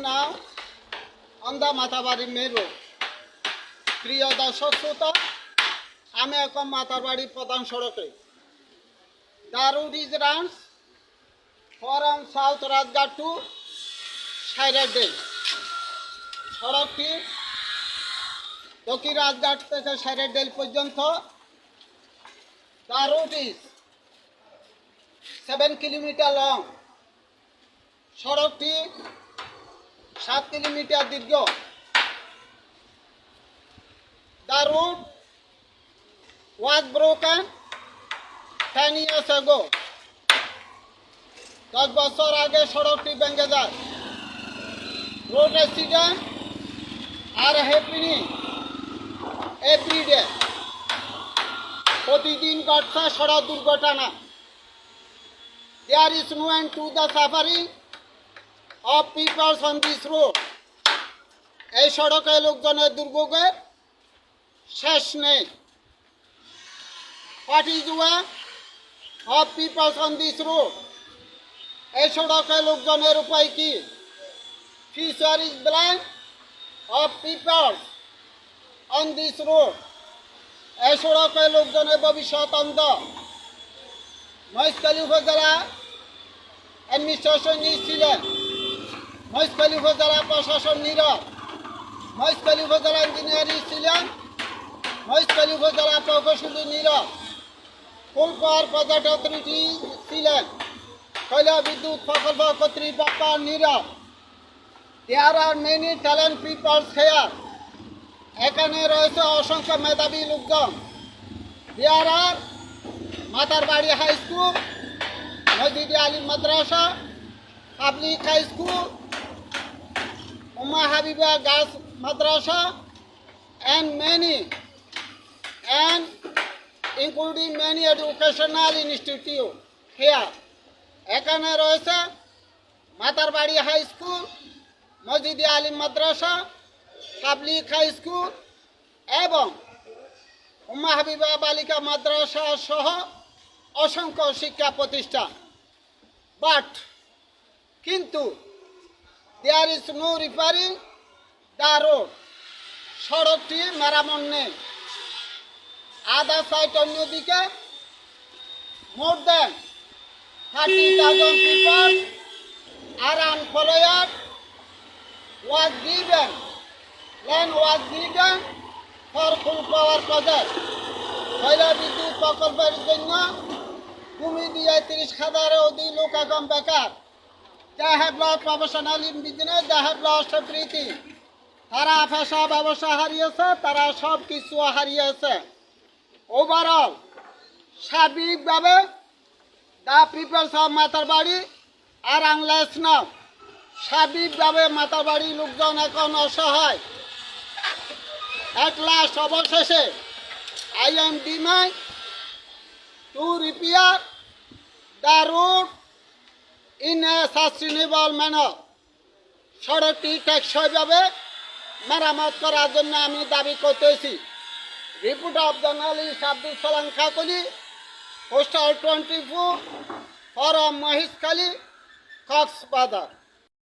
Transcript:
now on the Matabari main road. প্রিয় দর্শক শ্রোতা আমি এখন মাতারবাড়ি প্রধান সড়কে। The route is runs from south Rajghat to সাইরাডে সড়কটি দক্ষিণ রাজঘাট থেকে সাইরাডেল পর্যন্ত। The route is seven kilometre long. সড়কটি সাত কিলোমিটার দীর্ঘ। Route was broken ten years ago দশ বছর আগে সড়কটি ভেঙে যায়। Road accident are happening everyday প্রতিদিন ঘটছে সড়ক দুর্ঘটনা। There is no end to the suffering of people on this road. এই সড়কে লোকজনের দুর্ভোগের শেষ নেই। What is way of people on this road এই সড়কে লোকজনের উপায় কি? Future is blank of people on this road এই সড়কে লোকজনের ভবিষ্যৎ অন্ধ। মহেশখালী উপজেলা অ্যাডমিনিস্ট্রেশন ছিলেন মহেশখালী উপজেলা প্রশাসন নীরব। মহেশখালী উপজেলা ইঞ্জিনিয়ারিং ছিলেন। মহেশখালী উপজেলা প্রকৌশলী নীরব। প্রজেক্ট অথরিটি ছিলেন? কৈলা বিদ্যুৎ প্রকল্প কর্তৃপক্ষ নীরব। There are many talent peoples here এখানে রয়েছে অসংখ্য মেধাবী লোকজন। There are Matarbari high school, মসজিদে Ali madrasa, public high school, Umma Habiba girls madrasa, and many, and including many educational institute here. এখানে রয়েছে মাতারবাড়ি হাই স্কুল, মসজিদে Ali madrasa, public high school, এবং উম্মা হাবিবা বালিকা মাদ্রাসা সহ অসংখ্য শিক্ষা প্রতিষ্ঠান। বাট কিন্তু there is no repairing the road সড়কটি মেরামত নেই। আদার সাইড অন্যদিকে more than thirty thousand people are আনফলোয়ার was given land was given for full power project কয়লা বিদ্যুৎ প্রকল্পের জন্য দিয়ে তিরিশ হাজারের অধিক লোক এখন বেকার। They have lost professional in business they have তারা পেশা ব্যবসা হারিয়েছে, তারা সব কিছু হারিয়েছে। ওভারঅল সার্বিকভাবে দা পিপলস অফ মাতার বাড়ি আর আনলেস নাও সার্বিকভাবে মাতার বাড়ির লোকজন এখন অসহায়। At লাস্ট অবশেষে am demand to repair the road in a sustainable manner. সড়কটি টেকসইভাবে মেরামত করার জন্য আমি দাবি করতেছি। Report of journalist Abdul Salam খাকুলি postal twenty four from Maheshkhali Cox's Bazar